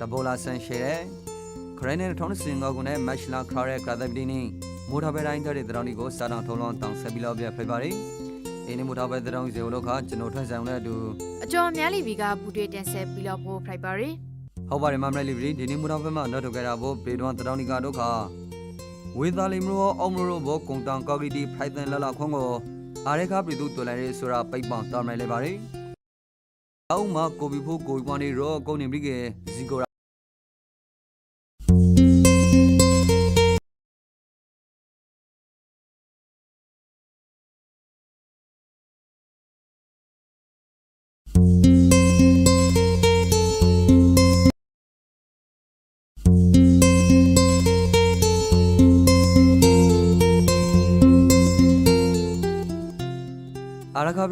တဘောလာဆန်ရှယ်တဲ့ခရိုင်နယ်ထောင်းစင်ကောကနေမက်ရှလာခရရဲကသက်ပတီနီမိုတာဘဲတိုင်းတဲ့တရောင်းဒီကိုစာတောင်ထုံးလုံးတောင်ဆက်ပြီးတော့ပြဖိပါတယ်အင်းမိုတာဘဲတရောင်းစီကိုလို့ခကျွန်တော်ထွက်ဆောင်တဲ့အတူအကျော်များလီဗီကဘူတွေတင်ဆက်ပြီးတော့ပို့ဖိုက်ပါရီဟုတ်ပါတယ်မမလေးလီဗရီဒီနေ့မိုတာဘဲမှာတော့ထုတ်ခဲ့တာဘောပေတွန်တရောင်းဒီကဒုက္ခဝေသားလီမရောအောင်မရောဘောကုံတန်ကော်ဂီတီဖိုက်တန်လလခွန်ကိုအာရခပြည်သူတော်လိုင်းရေးဆိုတာပိတ်ပောင်တော်မယ်လေပါတယ်အောက်မှာကိုဘီဖို့ကိုဘီပွားနေရောကုန်နေပြီကဇီကို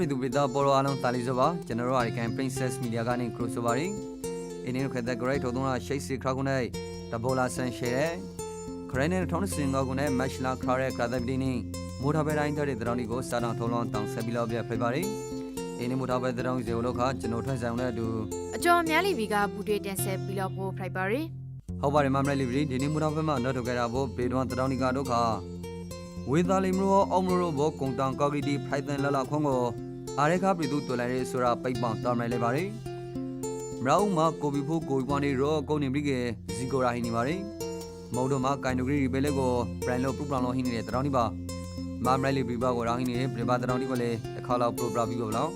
ပြည်သူပြည်သားပေါ်တော်အားလုံးတာလီဆိုပါကျွန်တော်တို့အရိကန် Princess Media ကနေ crossover ရင်းအင်းင်းခက်တဲ့ great ထုံးတော့ရှိတ်စီခရခုနဲ့တဘောလာဆန်ရှယ်တဲ့ခရိုင်နယ်ထောင်းစင်ကောကနေမက်ရှလာခရရဲကသက်ပတီနီမိုတာဘဲတိုင်းတဲ့တရောင်းဒီကိုစာတောင်ထုံးလုံးတောင်ဆက်ပြီးတော့ပြဖိပါရီအင်းင်းမိုတာဘဲတရောင်းစီကိုလို့ခကျွန်တော်ထွက်ဆောင်တဲ့အတူအကျော်များလီဗီကဘူတွေတင်ဆက်ပြီးတော့ပို့ဖိုက်ပါရီဟုတ်ပါတယ်မမလေးလီဗရီဒီနေ့မိုတာဘဲမှာတော့ထုတ်ခဲ့တာဘောပေတွန်တရောင်းဒီကဒုက္ခဝေသားလီမရောအောင်မရောဘောကုံတန်ကော်ဂီတီဖိုက်တန်လလခွန်ကို အားရခပြည်သူတော်လိုင်းရေးဆိုတာပိတ်ပောင်တော်မယ်လေပါတယ်မရောမှာကိုဘီဖို့ကိုဘီပွားနေရောကုန်နေပြီကဇီကိုရာဟိနေပါရီမုံတို့မှာကိုင်နိုဂရီရီပဲလေကိုဘရန်လိုပရူပလောင်လို့ဟိနေတဲ့တရောင်းဒီပါမမရိုင်လီဘီဘာကိုရောင်းဟိနေပြပါတရောင်းဒီကိုလေတစ်ခါလောက်ပရိုပရာပြီးကိုဘလောင်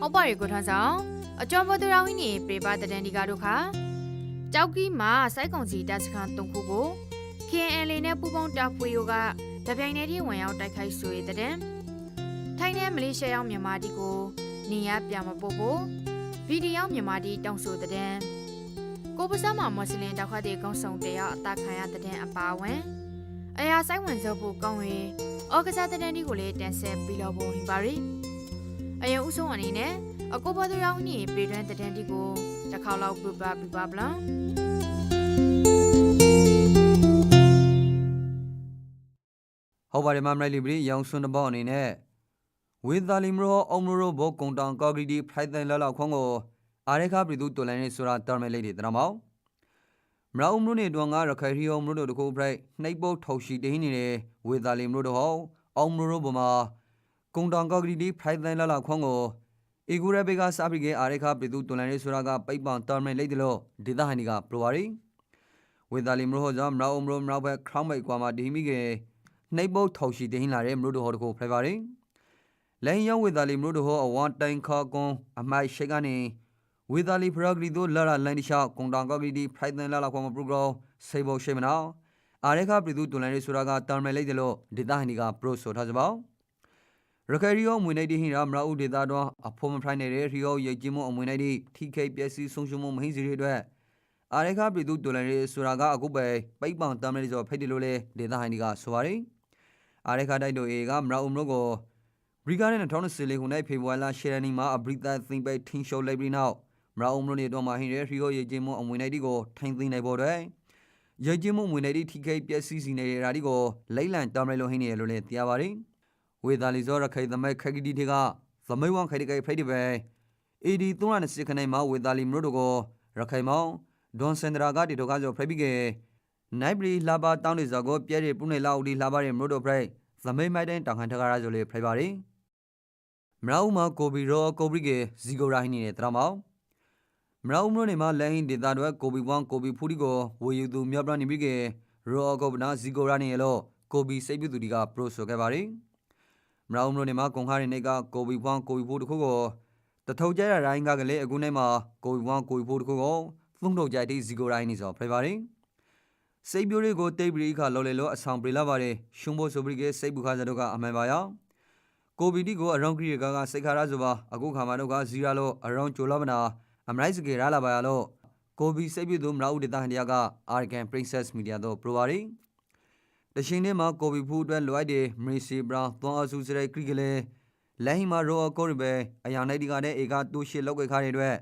ဟုတ်ပါရီကိုထန်းဆောင်အကျော်ဘောတူရောင်းင်းနေပြေပါတဒန်ဒီကတို့ခါကြောက်ကီမှာစိုက်ကုံစီတပ်စခန်း၃ခုကို KNL နဲ့ပူပေါင်းတပ်ဖွဲ့ရောကတပြိုင်တည်းတည်းဝင်ရောက်တိုက်ခိုက်ဆိုရတဲ့တဲ့ ထိုင်းနဲ့မလေးရှားရောက်မြန်မာတီကိုနေရပြမပို့ဖို့ဗီဒီယိုမြန်မာတီတောင်းဆိုတဲ့တဲ့ကိုပစမမွတ်စလင်တောက်ခတ်တဲ့ကောင်းဆောင်တယောက်အသက်ခံရတဲ့တဲ့အပါဝင်အရာဆိုင်ဝင်စောဖို့ကောင်းရင်ဩကစားတဲ့တဲ့ဒီကိုလည်းတန်ဆက်ပြီးတော့ပုံပါရီအရင်ဥဆုံးအနေနဲ့အကိုဘောသူရောင်းနေပြေတွန်းတဲ့တဲ့ဒီကိုတစ်ခေါက်လောက်ပြပပြပပလန်ဟုတ်ပါတယ်မမရိုင်လီဘီရောင်စွန်းတဘောအနေနဲ့ ဝေသားလီမရောအောင်မရောဘောကုံတန်ကော်ဂရီတီဖိုက်တန်လလခွန်ကိုအားရခပြည်သူတော်လိုင်းရေးဆိုတာတော်မယ်လေတဲ့တရောင်းမောင်မရောမလို့နေတော့ငါရခိုင်ရီယုံမလို့တို့တခုဖိုက်နှိပ်ပုတ်ထောက်ရှိတင်းနေတဲ့ဝေသားလီမလို့တော့ဟောအောင်မလို့ဘမှာကုံတန်ကော်ဂရီတီဖိုက်တန်လလခွန်ကိုအီဂူရဘေကစာပရိကေအာရခပြည်သူတွန်လန်ရေးဆိုတာကပိတ်ပန်တော်မယ်လိတ်တယ်လို့ဒေသဟန်ဒီကပရိုပါရီဝေဒါလီမရိုဟောဇာမရောအုံမရိုမရောဘက်ခရောင်းမိတ်ကွာမှာဒီမိကေနှိပ်ပုတ်ထောက်ရှိတင်းလာတဲ့မရိုတို့ဟောတကိုဖိုင်ပါရီ လိုင်းယောင်းဝေဒါလီမရိုတို့ဟောအဝမ်တိုင်ခါကွန်အမိုက်ရှိကနေဝေဒါလီဖရဂရီတို့လာလာလိုင်းတခြားကွန်တန်ကောဂရီဒီဖိုင်တန်လာလာကွာမပရိုဂရောဆေဘောရှိမနာအာရခပြည်သူတွန်လန်ရေးဆိုတာကတော်မယ်လိတ်တယ်လို့ဒေသဟန်ဒီကပရိုဆိုထားကြပါရခိုင်ရီယောမွေနေတီဟင်ရာမရာဥဒေတာတော့အဖို့မဖိုင်နေတဲ့ရီယောရိတ်ချင်းမအမွေနေတီထိခိပျက်စီးဆုံးရှုံးမှုမဟိစီတွေအတွက်အာရခပြည်သူတော်လန်ရေးဆိုတာကအခုပဲပိတ်ပန်တမ်းမယ်ဆိုဖိတ်တယ်လို့လေဒေတာဟိုင်ဒီကဆိုပါတယ်အာရခတိုက်တို့အေကမရာဥမလို့ကို ရီကာနဲ့2014ခုနှစ်ဖေဖော်ဝါရီလ10ရက်နေ့မှာအဘရိသသင်ပိတ်ထင်းရှုံးလိုက်ပြီးနောက်မရာဥမလို့နေတော့မှဟင်ရဲရီယောရိတ်ချင်းမအမွေနေတီကိုထိုင်သိမ်းနိုင်ဖို့အတွက်ရိတ်ချင်းမအမွေနေတီထိခိပျက်စီးစီနေတဲ့ဓာတ်ဒီကိုလိမ့်လန်တမ်းမယ်လို့ဟင်းနေရလို့လေသိရပါတယ်ဝေဒါလီဇောရခိုင်သမိုက်ခက်ကီတီတေကသမိတ်ဝမ်ခိုင်တကေဖိတ်ဒီပဲအေဒီ360ခနိုင်မှာဝေဒါလီမရိုတို့ကိုရခိုင်မောင်ဒွန်စင်ဒရာကတီတို့ကကြောဖိတ်ပြီးကေနိုင်ပရီလာပါတောင်းနေစောကိုပြဲရီပုနေလာဦးဒီလာပါရီမရိုတို့ဖိတ်သမိတ်မိုက်တိုင်းတောင်ခံထကားရဆိုလေဖိတ်ပါရီ မရာဦးမှာကိုဘီရောကိုဘရီကေဇီဂိုရာဟိနေတရမောင်မရာဦးမရိုနေမှာလဲဟင်းဒေတာတော့ကိုဘီပွန်ကိုဘီဖူဒီကိုဝေယူသူမြော့ပရနေပြီးကေရောကိုဘနာဇီဂိုရာနေရလို့ကိုဘီစိတ်ပြသူဒီကပရိုဆိုခဲ့ပါရီမရောမလို့နေမှာကွန်ခါရီနေကကိုဘီဖွန်ကိုဘီဖိုးတခုကိုတထုံကြရတိုင်းကကလေးအခုနိုင်မှာကိုဘီဖွန်ကိုဘီဖိုးတခုကိုသုံးထုတ်ကြတဲ့ဇီကိုရိုင်းနေစောဖိပါရင်စိတ်ပြိုးတွေကိုတိတ်ပရိခလော်လေလောအဆောင်ပရိလာပါတယ်ရှုံးဖို့ဆိုပြီးကစိတ်ဘူးခါစတော့ကအမှန်ပါရော ကိုဘီတီကိုအရောင်းကရီကကစိတ်ခါရဆိုပါအခုခါမှာတော့ကဇီရာလို့အရောင်းချိုလာမနာအမလိုက်စကေရလာပါရလို့ကိုဘီစိတ်ပြိုးသူမရာဦးဒေတာဟန်ဒီယာကအာဂန် princess media တို့ပရိုပါရီတရှင်ထဲမှာကိုဘီဖူးအတွက်လွိုက်တယ်မရီစီဘရာသွန်အဆူစရိုက်ခရီကလေးလက်ဟီမာရောအကောရီပဲအရာနိုင်ဒီကတဲ့အေကတူရှစ်လောက်ခဲ့ခါတဲ့အတွက်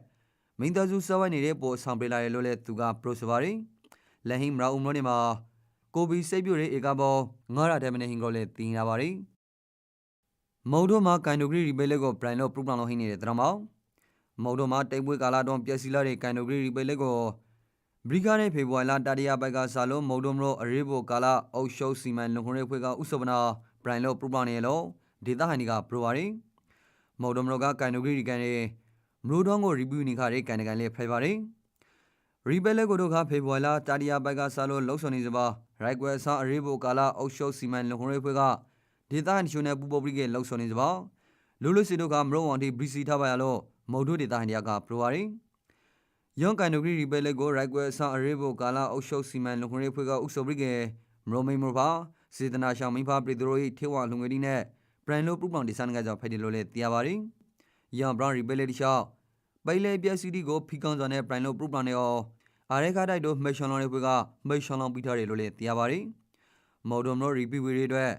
မင်းသားစုစဝိုင်းနေတဲ့ပိုဆောင်ပေးလာတယ်လို့လည်းသူကပရိုဆိုပါရီလက်ဟီမရာဦးမလို့နေမှာကိုဘီစိတ်ပြိုတဲ့အေကဘောငါရတဲ့မနေဟင်ကိုလည်းတင်လာပါရီ မုံတို့မှာကန်ဒိုဂရီရီပဲလက်ကိုဘရိုင်လို့ပရူပလောင်လို့ဟင်းနေတဲ့တရမောင်မုံတို့မှာတိတ်ပွေးကာလာတွန်ပျက်စီလာတဲ့ကန်ဒိုဂရီရီပဲလက်ကိုဘရိဂနဲ့ဖေဖော်ဝါရီလတတိယပိုက်ကစားလို့မုံဒုံရိုအရေးပေါ်ကာလအုပ်ရှုပ်စီမံလုံခွင့်ရေးဖွဲ့ကဥစ္စာပနာဘရိုင်လို့ပရပနေလို့ဒေတာဟန်ဒီကပရိုဝါရီမုံဒုံရိုကကန်နိုဂရီကန်ရဲ့မရူဒေါင်းကိုရီဗျူနီခါရဲ့ကန်နကန်လေးဖိုင်ပါရီရီဘဲလက်ကိုတို့ကဖေဖော်ဝါရီလတတိယပိုက်ကစားလို့လှုပ်ဆောင်နေစပါရိုက်ကွယ်ဆာအရေးပေါ်ကာလအုပ်ရှုပ်စီမံလုံခွင့်ရေးဖွဲ့က ဒေတာဟန်ဒီရှင်နဲ့ပူပေါ်ပရိကလှုပ်ဆောင်နေစပါလူလူစီတို့ကမရုံဝန်တီဘရီစီထားပါရလို့မုံတို့ဒေတာဟန်ဒီကပရိုဝါရီယွန်ကန်နိုဂရီရီဘဲလက်ကိုရိုက်ကွယ်ဆန်အရေးဘောကာလာအုပ်ရှုပ်စီမံလုံခွင့်ရေးဖွဲ့ကဥဆိုပရိကေမရိုမိန်မရပါစေတနာရှောင်းမိဖပရိသရိုဟိထေဝလုံငွေဒီနဲ့ပရန်လိုပရူပောင်ဒီဆန်ကကြောင့်ဖိုက်တယ်လို့လည်းသိရပါတယ်။ယွန်ဘရောင်းရီဘဲလက်တီရှောက်ပိုင်လေပြက်စီတီကိုဖီကောင်စွာနဲ့ပရန်လိုပရူပောင်နဲ့အော်အာရဲခါတိုက်တို့မိတ်ရှွန်လောင်းတွေဖွဲ့ကမိတ်ရှွန်လောင်းပြီးထားတယ်လို့လည်းသိရပါတယ်။မော်ဒွန်ရိုရီပီဝီတွေအတွက်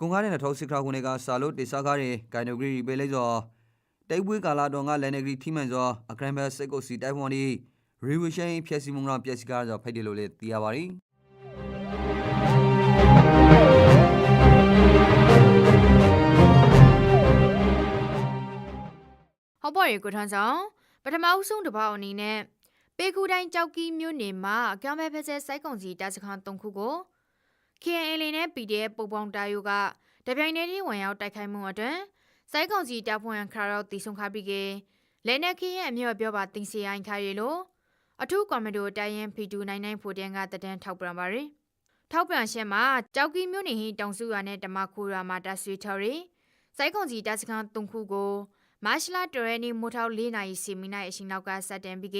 ကွန်ကားတဲ့2000ခရာခုနှစ်ကစာလို့တိစားကားတွေကန်နိုဂရီရီဘဲလက်စောတိုက်ပွဲကာလာတော်ကလန်နဂရီထိမှန်စွာအကရန်ဘတ်စိတ်ကိုစီတိုက်ပွန်ဒီရီဝီရှိန်ဖြက်စီမုံကပြက်စီကားကြောင့်ဖိုက်တယ်လို့လည်းသိရပါတယ်ဟောပေါ်ရီကိုထန်းဆောင်ပထမအဦးဆုံးတစ်ပေါက်အနေနဲ့ပေကူတိုင်းကြောက်ကီမြို့နယ်မှာအကံပဲဖက်ဆဲစိုက်ကုံစီတပ်စခန်း၃ခုကို KNL နဲ့ PDF ပုံပေါင်းတာယိုကတပြိုင်တည်းကြီးဝင်ရောက်တိုက်ခိုက်မှုအတွင်းစိုက်ကုံစီတပ်ဖွဲ့ခါရောက်တီဆုံခါပြီးကလဲနက်ခင်းရဲ့အမြော့ပြောပါတင်စီအိုင်းခါရီလို့အထူးကွန်မန်ဒိုတိုင်ရင် P299 ဖိုတန်ကတန်းထောက်ပြန်ပါရယ်ထောက်ပြန်ရှင်းမှာကြောက်ကီမြို့နယ်ဟင်းတောင်စုရွာနဲ့တမခိုရွာမှာတဆွေထော်ရီစိုက်ကုံစီတပ်စခန်း၃ခုကိုမတ်လတော်ရဲနေမိုးထောက်၄နိုင်စီမီနိုင်အရှင်နောက်ကစတင်ပြီးက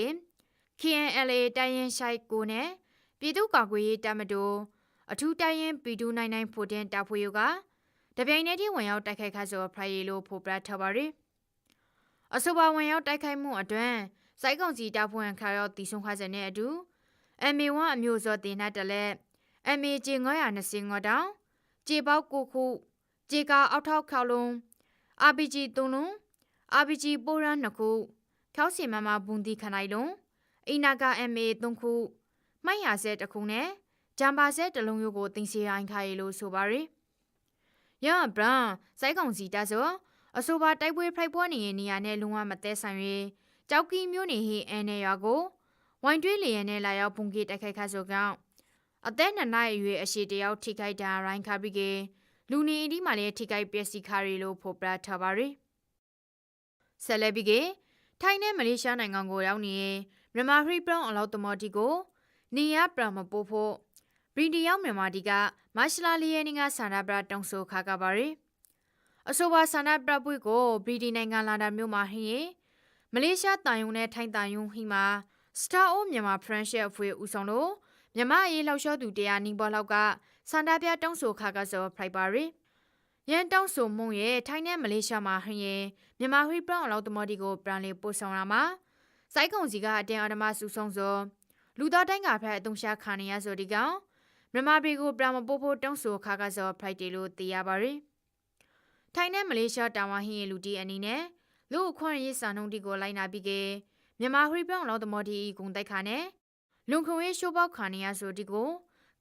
KNLA တိုင်ရင်ရှိုက်ကိုနဲ့ပြည်သူ့ကာကွယ်ရေးတပ်မတော် အထူးတိုင်ရင် P299 ဖိုတန်တာဖွေယကတပြိုင်တည်းဝင်ရောက်တိုက်ခိုက်ခါဆိုဖရိုင်လိုဖိုပရထပါရီအဆိုပါဝင်ရောက်တိုက်ခိုက်မှုအတွင်းစိုက်ကောင်စီတပ်ဖွဲ့ခါရောက်တီဆုံခါစတဲ့အတူ MA1 အမျိုးစောတင်နှတ်တလဲ MAJ 925တောင်ကြေပေါက်ကိုခုကြေကာအောက်ထောက်ခေါလုံး RPG 3လုံး RPG ပိုရန်2ခုခေါစီမမဘွန်ဒီခနိုင်လုံးအိနာက MA 3ခုမိုက်ရဆဲတစ်ခုနဲ့ ဂျမ်ပါဆဲတစ်လုံးရုပ်ကိုတင်စီရိုင်းခါရီလို့ဆိုပါရယ်ရဘရန်စိုက်ကောင်စီတဆိုအဆိုပါတိုက်ပွဲဖိုက်ပွဲနေရနေရနဲ့လုံဝမသက်ဆိုင်၍ကြောက်ကီမျိုးနေဟိအဲနေရွာကိုဝိုင်တွေးလျက်နဲ့လာရောက်ပုံကြီးတိုက်ခိုက်ခါဆိုကောင်အသက်နှစ်နိုင်အရွယ်အရှိတယောက်ထိခိုက်တာရိုင်းခါပြီးကလူနေအဒီမှလည်းထိခိုက်ပျက်စီးခါရီလို့ဖော်ပြထားပါရယ်ဆက်လက်ပြီးကထိုင်းနဲ့မလေးရှားနိုင်ငံကိုရောက်နေတဲ့မြန်မာဟရီပရောင်းအလောက်တမော်တီကိုနေရပရမပို့ဖို့ ဗြိတိရောက်မြန်မာတီကမရှလာလီယနီကဆန္ဒပြတောင်းဆိုခါကပါရယ်အဆိုပါဆန္ဒပြပွဲကိုဗြိတိနိုင်ငံလာတာမြို့မှာဟင်းရင်မလေးရှားတိုင်ယုံနဲ့ထိုင်းတိုင်ယုံဟိမှာစတာအိုမြန်မာဖရန့်ရှက်အဖွဲ့ဦးဆောင်လို့မြန်မာအရေးလှောက်လျှောသူတရားနီးပေါ်လောက်ကဆန္ဒပြတောင်းဆိုခါကစောဖလိုက်ပါရယ်ရန်တောင်းဆိုမှုရဲ့ထိုင်းနဲ့မလေးရှားမှာဟင်းရင်မြန်မာဟိပရောင်းအလောက်တမော်တီကိုပြန်လေပို့ဆောင်လာမှာစိုက်ကုံစီကအတင်းအဓမ္မစုဆုံးစောလူသားတိုင်းကဖက်အုံရှာခါနေရဆိုဒီကောင် မြန်မာပြည်ကိုပြန်မပို့ဖို့တောင်းဆိုခါကစောဖလိုက်တယ်လို့သိရပါရယ်ထိုင်းနဲ့မလေးရှားတာဝန်ဟင်းရဲ့လူတီအနေနဲ့လူအခွင့်အရေးစာနှုန်းတီကိုလိုက်နာပြီးကမြန်မာဟိပရောင်းအလောက်တမော်တီဂုံတိုက်ခါနဲ့လုံခွင့်ရေးရှိုးပေါက်ခါနေရဆိုဒီကို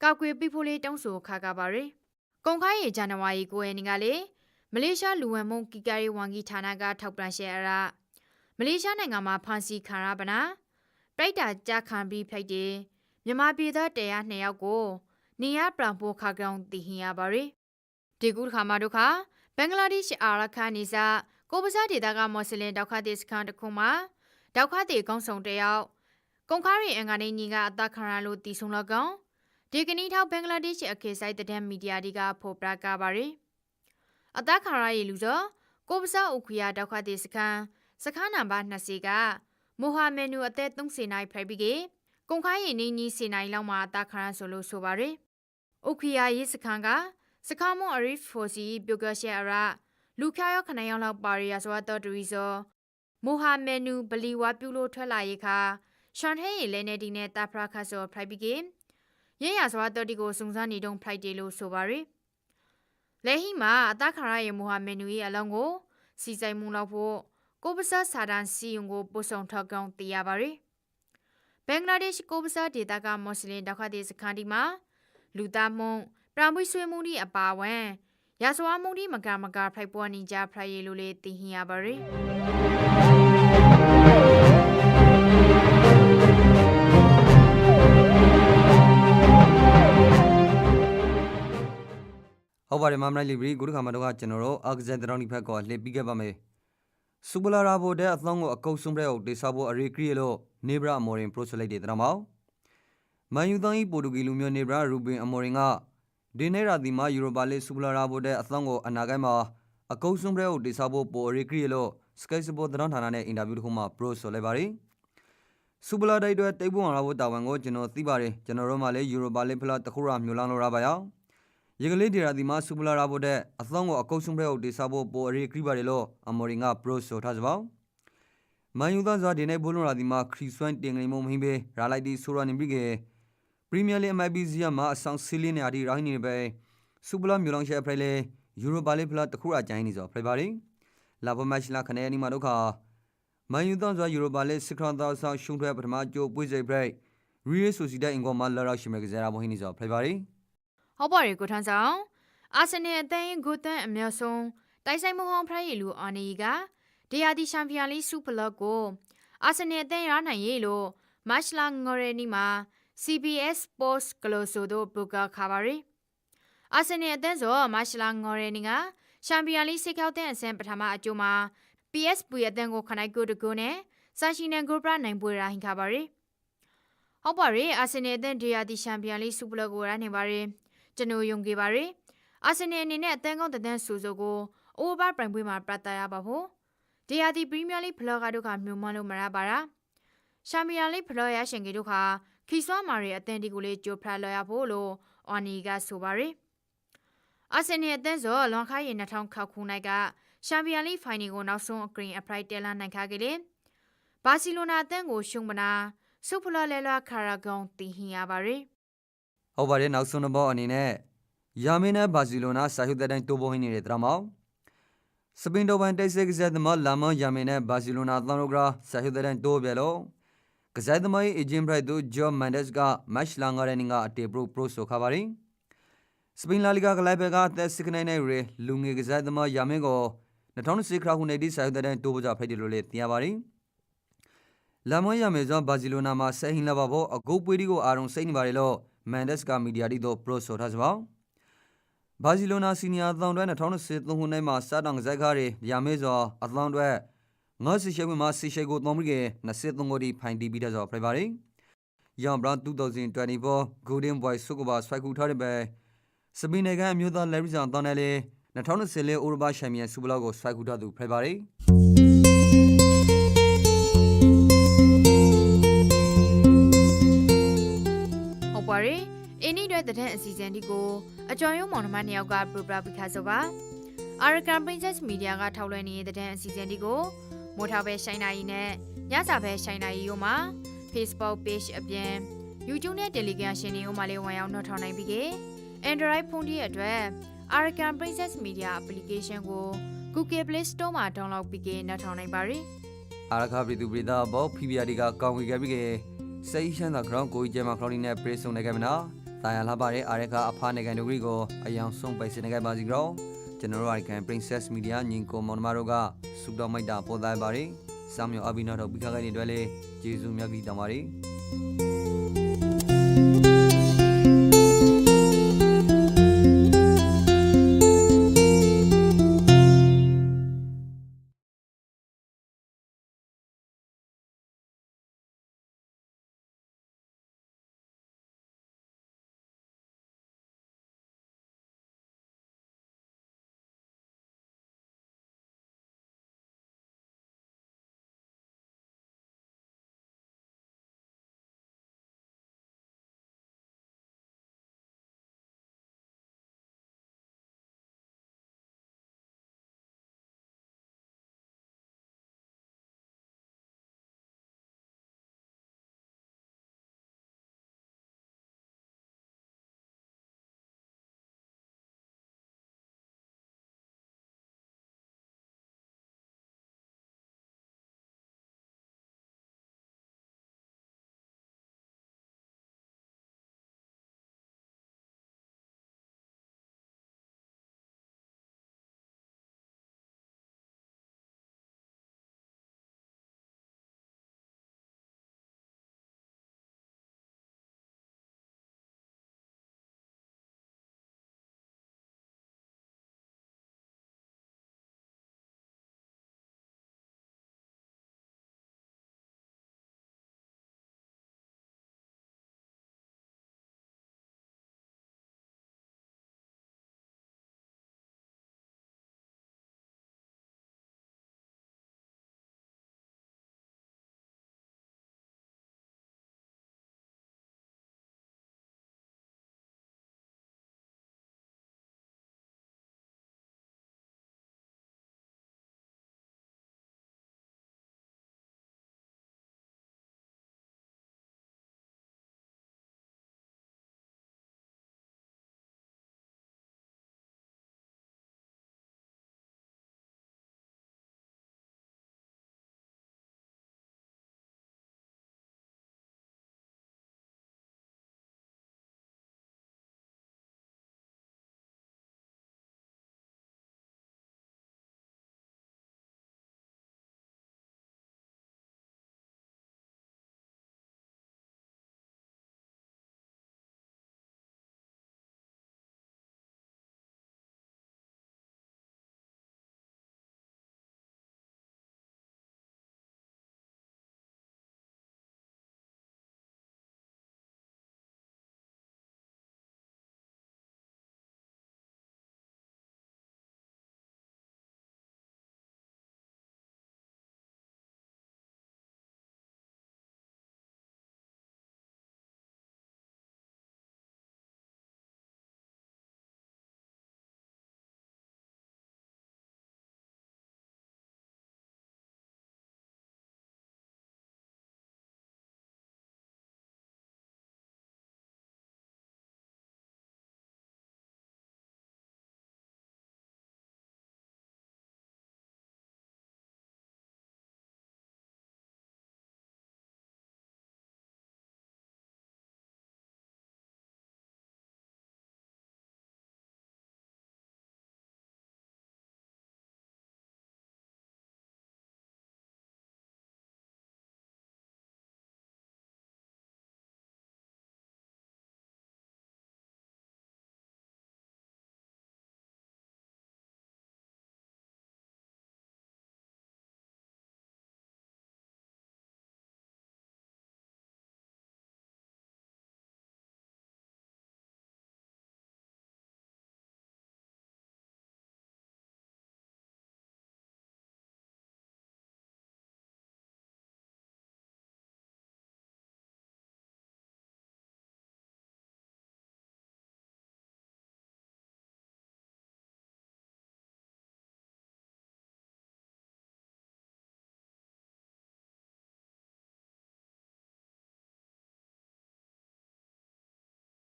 ကောက်ကွေပြဖို့လေးတောင်းဆိုခါကပါရယ်ကုန်ခိုင်းရေဇန်နဝါရီ9ရက်နေ့ကလေမလေးရှားလူဝင်မှုကီကာရီဝန်ကြီးဌာနကထောက်ပြန်ရှယ်အရမလေးရှားနိုင်ငံမှာဖမ်းဆီးခံရပါနာပြိုက်တာကြခံပြီးဖိုက်တယ်မြန်မာပြည်သားတရားနှစ်ယောက်ကို နေရပရံပိုခါကောင်တည်ဟင်ရပါရီဒီကူခါမတို့ခါဘင်္ဂလားဒေ့ရှ်အာရခါနေစာကိုပစားဒေသကမွတ်စလင်တောက်ခတ်တဲ့စခန်းတစ်ခုမှာတောက်ခတ်တဲ့ကောင်းဆောင်တယောက်ကုန်ခါရီအင်္ဂါနေညီကအသက်ခံရလို့တည်ဆုံလောက်ကောင်ဒီကနေ့ထောက်ဘင်္ဂလားဒေ့ရှ်အခေဆိုင်တဲ့မီဒီယာတွေကဖော်ပြကြပါရီအသက်ခံရရလူစောကိုပစားဥခရတောက်ခတ်တဲ့စခန်းစခန်းနံပါတ်20ကမိုဟာမက်နူအသက်30နိုင်ဖိုက်ပြီးကကုန်ခိုင်းရင်နေကြီးစေနိုင်လောက်မှာအသက်ခံရဆိုလို့ဆိုပါရီ ဥခရရေးစခန်းကစခန်းမွန်အရီဖိုစီပြုတ်ကရှဲအရာလူခါရောက်ခဏရောက်လောက်ပါရီယာဆိုတော့တူရီဇောမိုဟာမက်နူဘလီဝါပြုလို့ထွက်လာရေးခါရှန်ဟဲရီလဲနေဒီနဲ့တာဖရာခါဆိုဖရိုက်ပြီးကရဲရစွာတော်တီကိုစုံစမ်းနေတုံးဖလိုက်တယ်လို့ဆိုပါရယ်လဲဟီမှာအသက်ခါရရဲ့မိုဟာမက်နူရဲ့အလောင်းကိုစီဆိုင်မှုလောက်ဖို့ကိုပစဆာဒန်စီယုံကိုပို့ဆောင်ထောက်ကောင်တည်ရပါရယ်ဘင်္ဂလားဒေ့ရှ်ကိုပစဒေတာကမွတ်စလင်တောက်ခတ်တဲ့စခန်းဒီမှာ လူသားမှုပရမွိဆွေမှုဒီအပါဝံရာဇဝမှုဒီမကမကဖိုက်ပွားနေကြဖရရေလိုလေတင်ဟင်ရပါရယ်ဟုတ်ပါတယ်မမလိုက်လီဘရီကိုတခါမှတော့ကျွန်တော်တို့အာဂဇန်တရောင်းဒီဖက်ကလှည့်ပြီးခဲ့ပါမယ်စူပလာရာဘိုတဲ့အသောင်းကိုအကုတ်ဆုံးတဲ့ဟုတ်တေဆာဘိုအရီကရီလို့နေဘရာမော်ရင်ပရိုဆိုလိုက်တဲ့တရမောင်း မန်ယူသောင်းဤပိုတူဂီလူမျိုးနေဘရာရူဘင်အမော်ရင်ကဒီနေ့ရာဒီမှာယူရိုပါလစ်စူပလာရာဘိုတဲ့အသောင်းကိုအနာဂတ်မှာအကုတ်ဆုံးတဲ့ဟုတ်တေစာဖို့ပိုအရေးကရီလို့စကိုက်စပိုတရောင်းဌာနနဲ့အင်တာဗျူးတစ်ခုမှာပရိုဆိုလိုက်ပါတယ်စူပလာတိုက်အတွက်တိတ်ပွန်လာဖို့တာဝန်ကိုကျွန်တော်သိပါတယ်ကျွန်တော်တို့မှလည်းယူရိုပါလစ်ဖလားတစ်ခုရမျိုးလောင်းလို့ရပါရောရေကလေးဒေရာဒီမှာစူပလာရာဘိုတဲ့အသောင်းကိုအကုတ်ဆုံးဖဲဟုတ်တေစာဖို့ပိုအရေးကရိပါတယ်လို့အမော်ရင်ကပရိုဆိုထားစပောင်းမန်ယူသားစွာဒီနေ့ဘိုလွန်ရာဒီမှာခရီဆွမ်တင်ကလေးမုံမဟင်းပဲရာလိုက်ဒီဆိုရနေပြီက ပရီးမီးယားလိ MIBC မှာအဆောင်စီလင်းနေအဒီရိုင်းနေပဲစူပလာမျိုးလောင်းရှယ်ဖရိုင်လေယူရိုပါလိဖလာတခုအကြိုင်းနေစောဖရိုင်ပါရီလာဘမတ်ချလာခနေနီမှာတော့ခါမန်ယူသားစွာယူရိုပါလိစခရန်သားဆောင်ရှုံးထွဲပထမကြိုးပွေးစိဖရိုင်ရီရီဆိုစီတဲ့အင်ကောမလာရောက်ရှိမဲ့ကစားရာဘိုဟင်းနေစောဖရိုင်ပါရီဟုတ်ပါရေကိုထန်းဆောင်အာဆင်နယ်အသင်းဂိုတန်အမျိုးဆုံးတိုက်ဆိုင်မဟောင်းဖရိုင်လူအော်နီကဒီယာဒီချန်ပီယံလိစူပလော့ကိုအာဆင်နယ်အသင်းရနိုင်ရေးလို့မတ်လာငေါ်ရနီမှာ CBS Sports Gloso တို့ဘုကခါပါရီအာဆင်နယ်အသင်းဆိုမတ်လာငေါ်ရနီကချန်ပီယံလိစိတ်ခေါက်တဲ့အဆင့်ပထမအကျိုးမှာ PSV အသင်းကိုခနိုင်ကိုတကူနဲ့ဆန်ရှိနန်ဂရုပရာနိုင်ပွဲရာဟင်ခါပါရီဟုတ်ပါရီအာဆင်နယ်အသင်းဒီယာဒီချန်ပီယံလိစူပလော့ကိုရနိုင်ပါရီကျွန်တော်ယုံကြည်ပါရယ်အာဆင်နယ်အနေနဲ့အသင်းကောင်းတဲ့တန်းဆူဆိုကိုအိုးဘာပရိုင်ပွဲမှာပြသရပါဖို့ဒီယာဒီပရီးမီးယားလိဖလော့ကတို့ကမြို့မလို့မရပါလားရှမ်ပီယံလိဖလော့ရရှင်ကြီးတို့က ခီဆွာမာရီအသင်းဒီကိုလေးကြိုဖလာလရဖို့လို့အော်နီကဆိုပါရယ်အာဆင်နယ်အသင်းဆိုလွန်ခိုင်းရင်2000ခောက်ခုနိုင်ကရှမ်ပီယံလိဖိုင်နီကိုနောက်ဆုံးအဂရင်းအပရိုက်တဲလာနိုင်ခါကြလေဘာစီလိုနာအသင်းကိုရှုံးမနာဆုဖလော့လဲလွာခါရာဂေါန်တီဟင်ရပါရယ်ဟုတ်ပါတယ်နောက်ဆုံးတစ်ဘောအနေနဲ့ယာမင်းနဲ့ဘာစီလိုနာစာချုပ်တဲ့တိုင်းတိုးပေါ်ဟင်းနေတဲ့ဒရမောင်စပင်တိုဘန်တိတ်ဆက်ကစားသမားလာမန်ယာမင်းနဲ့ဘာစီလိုနာသန်ရိုဂရာစာချုပ်တဲ့တိုင်းတိုးပြလို့ ကစားသမားရဲ့အေဂျင့်ဘရိုက်တို့ဂျော့မန်ဒက်စ်ကမတ်လာငါရနေကအတေပရိုပရိုဆိုခါပါရင်စပင်လာလီဂါကလိုက်ဘက်ကသက်စစ်ကနေနဲ့ရေလူငယ်ကစားသမားယာမင်းကို2010ခရခုနှစ်ဒီစာချုပ်တဲ့တိုင်းတိုးပေါ်ကြဖိတ်တယ်လို့လည်းသိရပါတယ်လာမန်ယာမင်းဇွန်ဘာစီလိုနာမှာဆယ်ဟင်လာပါဖို့အကုတ်ပွေးဒီကိုအာရုံစိတ်နေပါတယ်လို့မန်ဒက်စ်ကမီဒီယာတီတို့ပရိုဆိုထားစပါဘာစီလိုနာစီနီယာအသောင်းတွဲ2013ခုနှစ်မှာစတောင်ဇက်ကားတွေဗျာမေးစွာအသောင်းတွဲ ငါစီရှိဝင်မှာစီရှိကိုသုံးပြီးက23ကိုဒီဖိုင်တီးပြီးတဲ့ဆိုဖရိုက်ပါရီယောင်ဘရန်2024 Golden Boy ဆုကပါဆွိုက်ကူထားတဲ့ပဲစပင်းနယ်ကအမျိုးသားလက်ရီဆောင်တောင်းတယ်လေ2020လေအိုရဘာချန်ပီယံဆူပလောက်ကိုဆွိုက်ကူထားသူဖရိုက်ပါရီဟုတ်ပါရဲ့အင်းဤတွေတဲ့အစီအစဉ်ဒီကိုအကျော်ရုံးမောင်နှမနှစ်ယောက်ကပရိုပရာပိခါဆိုပါအာရကန် Princess Media ကထောက်လွှင့်နေတဲ့တဲ့အစီအစဉ်ဒီကို မိုးထောက်ပဲရှိုင်းနာရီနဲ့ညစာပဲရှိုင်းနာရီတို့မှာ Facebook page အပြင် YouTube နဲ့ Telegram ရှင်တွေဥမာလေးဝင်ရောက်နှောက်ထောင်နိုင်ပြီကေ Android ဖုန်းတွေအတွက် Arakan Princess Media application ကို Google Play Store မှာ download ပြီးကေနှောက်ထောင်နိုင်ပါရီအာရခပရိသူပရိသဘောဖီဗီယာဒီကကောင်းဝေခဲ့ပြီးကစိတ်ရှမ်းသာ ground ကိုကြီးကျမခရော်လီနဲ့ပရိဆုံနေခဲ့မနာတာယာလာပါတဲ့အာရခအဖာနေကန်တို့ကိုအယောင်ဆုံးပိုက်စနေခဲ့ပါစီကြော ကျွန်တော်တို့အကန် Princess Media ညီကိုမောင်မတို့ကစူတော်မိုက်တာပေါ်သားပါရီစောင်းမြော်အဘိနာတို့ပြီးခါကနေတွေ့လေဂျေဇူးမြတ်ကြီးတောင်းပါရီ